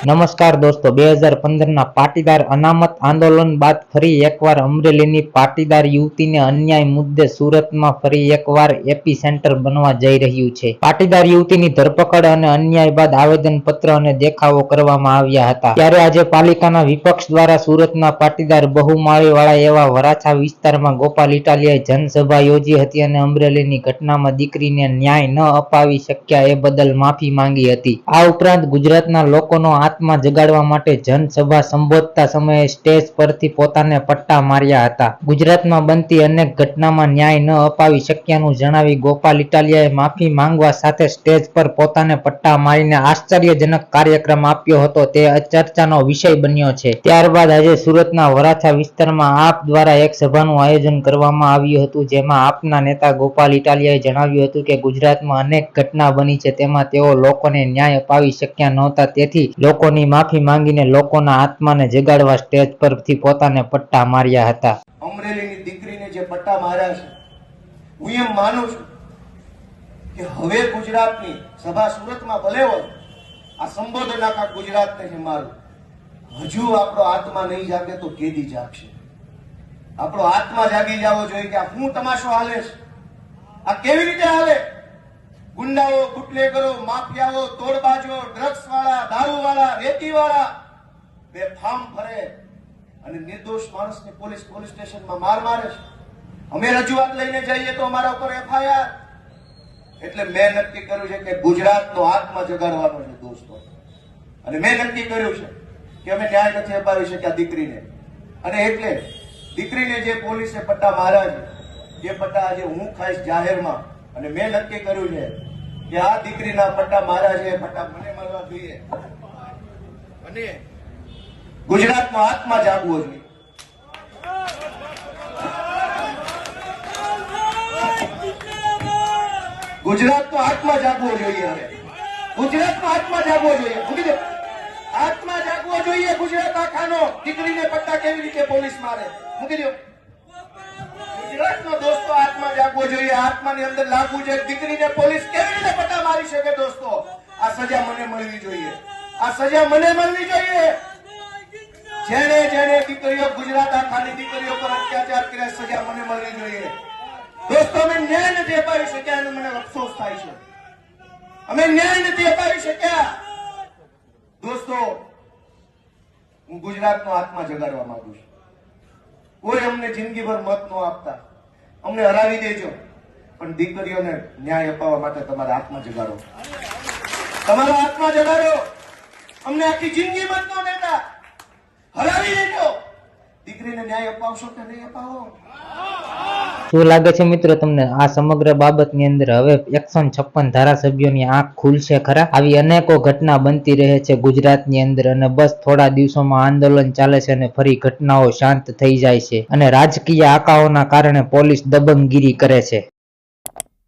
નમસ્કાર દોસ્તો, બે હજાર પંદરના પાટીદાર અનામત આંદોલન બાદ ફરી એકવાર અમરેલીની પાટીદાર યુવતીને અન્યાય મુદ્દે સુરતમાં ફરી એકવાર એપી સેન્ટર બનવા જઈ રહ્યું છે. પાટીદાર યુવતીની ધરપકડ અને અન્યાય બાદ આવેદનપત્ર અને દેખાવો કરવામાં આવ્યા હતા. ત્યારે આજે પાલિકાના વિપક્ષ દ્વારા સુરતના પાટીદાર બહુમાળીવાળા એવા વરાછા વિસ્તારમાં ગોપાલ ઇટાલિયાએ જનસભા યોજી હતી અને અમરેલીની ઘટનામાં દીકરીને ન્યાય ન અપાવી શક્યા એ બદલ માફી માંગી હતી. આ ઉપરાંત ગુજરાતના લોકોનો આત્મા જગાડવા માટે જનસભા સંબોધતા સમયે સ્ટેજ પરથી પોતાને પટ્ટા માર્યા હતા. ગુજરાતમાં બનતી અનેક ઘટનામાં ન્યાય ન અપાવી શક્યાનું જણાવી ગોપાલ ઇટાલિયાએ માફી માંગવા સાથે સ્ટેજ પર પોતાને પટ્ટા મારીને આશ્ચર્યજનક કાર્યક્રમ આપ્યો હતો. તે ચર્ચાનો વિષય બન્યો છે. ત્યારબાદ આજે સુરતના વરાછા વિસ્તારમાં આપ દ્વારા એક સભાનું આયોજન કરવામાં આવ્યું હતું, જેમાં આપના નેતા ગોપાલ ઇટાલિયાએ જણાવ્યું હતું કે ગુજરાતમાં અનેક ઘટના બની છે, તેમાં તેઓ લોકોને ન્યાય અપાવી શક્યા નહોતા. તેથી લોકોની માફી માંગીને લોકોના આત્માને જગાડવા સ્ટેજ પરથી પોતાને પટ્ટા માર્યા હતા. અમરેલીની દીકરીને જે પટ્ટા માર્યા છે, હું એમ માનું છું કે હવે ગુજરાતની સભા સુરતમાં ભલે હોય, આ સંબોધન આખા ગુજરાતને છે મારું. હજુ આપણો આત્મા નહીં જાગે તો કેદી જાગશે? આપણો આત્મા જાગી જવો જોઈએ કે આ શું તમાશો હાલે છે? આ કેવી રીતે હાલે? ગુંડાઓ બુટલેગરો, માફિયાઓ, તોડબાજો ડ્રગ્સ વાળા દારૂ વાળા રેતી વાળા બેફામ ફરે અને નિર્દોષ માણસને પોલીસ પોલીસ સ્ટેશનમાં માર મારે છે. અમે રજૂઆત લઈને જઈએ તો અમારા ઉપર એફઆઈઆર. એટલે મેં નક્કી કર્યું છે કે ગુજરાતનો આત્મા જગાડવાનો છે દોસ્તો અને મેં નક્કી કર્યું છે કે અમે ન્યાય નથી અપાવી શક્યા દીકરીને. અને એટલે દીકરીને જે પોલીસે પટ્ટા માર્યા છે જે પટ્ટા આજે હું ખાઈશ જાહેરમાં. અને મેં નક્કી કર્યું છે કે આ દીકરીના પટ્ટા મારા છે પટ્ટા મને મારવા જોઈએ. અને ગુજરાતનો આત્મા જાગવો જોઈએ ગુજરાતનો આત્મા જાગવો જોઈએ હવે. ગુજરાતનો આત્મા જાગવો જોઈએ. મૂકી દો આત્મા જાગવો જોઈએ ગુજરાત આખાનો. દીકરીને પટ્ટા કેવી રીતે પોલીસ મારે? મૂકી દો ગુજરાતનો દોસ્તો આત્મા જાગવો જોઈએ. આત્માની અંદર લાગવું જોઈએ. દીકરીને પોલીસ કેવી રીતે પટ્ટા મારી શકે દોસ્તો? આ સજા મને મળવી જોઈએ. આ સજા મને મળવી જોઈએ. જેને જેને દીકરીઓ ગુજરાત આખાની દીકરીઓ પર અત્યાચાર કર્યા, સજા મને મળવી જોઈએ. દોસ્તો, અમે ન્યાય નથી અપાવી શક્યા એનો મને અફસોસ થાય છે. અમે ન્યાય નથી અપાવી શક્યા. દોસ્તો, હું ગુજરાતનો આત્મા જગાડવા માંગુ છું. કોઈ અમને જિંદગીભર મત ન આપતા. અમને હરાવી દેજો. પણ દીકરીઓને ન્યાય અપાવવા માટે તમારા હાથમાં જગાડો. તમારો હાથમાં જગાડો. અમને આખી જિંદગી મત ન દેતા. હરાવી દેજો. દીકરીને ન્યાય અપાવશો કે નહીં અપાવો? શું લાગે છે મિત્રો તમને? આ સમગ્ર બાબતની અંદર હવે એકસો છપ્પન ધારાસભ્યોની આંખ ખુલશે ખરા? આવી અનેકો ઘટના બનતી રહે છે ગુજરાતની અંદર અને બસ થોડા દિવસોમાં આંદોલન ચાલે છે અને ફરી ઘટનાઓ શાંત થઈ જાય છે અને રાજકીય આકાઓના કારણે પોલીસ દબંગગીરી કરે છે.